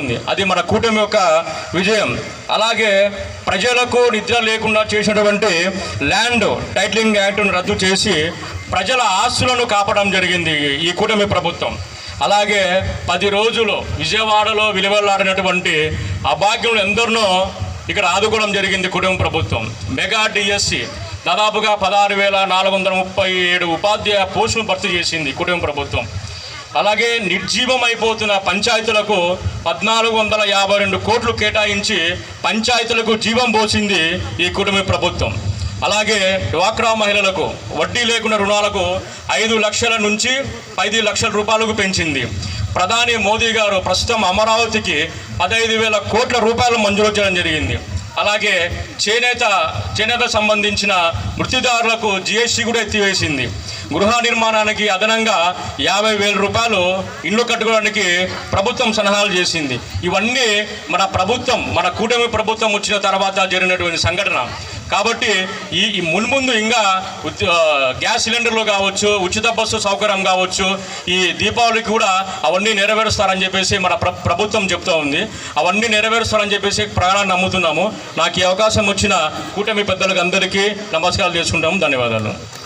జరుగుతుంది. అది మన కూటమి యొక్క విజయం. అలాగే ప్రజలకు నిద్ర లేకుండా చేసినటువంటి ల్యాండ్ టైటిలింగ్ యాక్ట్ను రద్దు చేసి ప్రజల ఆస్తులను కాపడం జరిగింది ఈ కూటమి ప్రభుత్వం. అలాగే పది రోజులు విజయవాడలో విలువలాడినటువంటి అభాగ్యులు ఎందరినో ఇక్కడ ఆదుకోవడం జరిగింది కుటుంబ ప్రభుత్వం. మెగా డిఎస్సి దాదాపుగా పదహారు వేల నాలుగు వందల ముప్పై ఏడు ఉపాధ్యాయ పోస్టులు భర్తీ చేసింది కుటుంబ ప్రభుత్వం. అలాగే నిర్జీవం అయిపోతున్న పంచాయతీలకు పద్నాలుగు వందల యాభై రెండు కోట్లు కేటాయించి పంచాయతీలకు జీవం పోసింది ఈ కుటుంబ ప్రభుత్వం. అలాగే డ్వాక్రా మహిళలకు వడ్డీ లేకుండా రుణాలకు ఐదు లక్షల నుంచి పది లక్షల రూపాయలకు పెంచింది. ప్రధాని మోదీ గారు ప్రస్తుతం అమరావతికి పదహైదు వేల కోట్ల రూపాయలు మంజూరు చేయడం జరిగింది. అలాగే చేనేత చేనేత సంబంధించిన వృత్తిదారులకు జిఎస్టీ కూడా ఎత్తివేసింది. గృహ నిర్మాణానికి అదనంగా యాభై వేల రూపాయలు ఇల్లు కట్టుకోవడానికి ప్రభుత్వం సలహాలు చేసింది. ఇవన్నీ మన ప్రభుత్వం మన కూటమి ప్రభుత్వం వచ్చిన తర్వాత జరిగినటువంటి సంఘటన. కాబట్టి ఈ మున్ముందు ఇంకా గ్యాస్ సిలిండర్లు కావచ్చు ఉచిత బస్సు సౌకర్యం కావచ్చు ఈ దీపావళికి కూడా అవన్నీ నెరవేరుస్తారని చెప్పేసి మన ప్రభుత్వం చెప్తా ఉంది. అవన్నీ నెరవేరుస్తారని చెప్పేసి ప్రయాణాన్ని నమ్ముతున్నాము. నాకు ఈ అవకాశం వచ్చిన కూటమి పెద్దలకు అందరికీ నమస్కారాలు చేసుకుంటాము. ధన్యవాదాలు.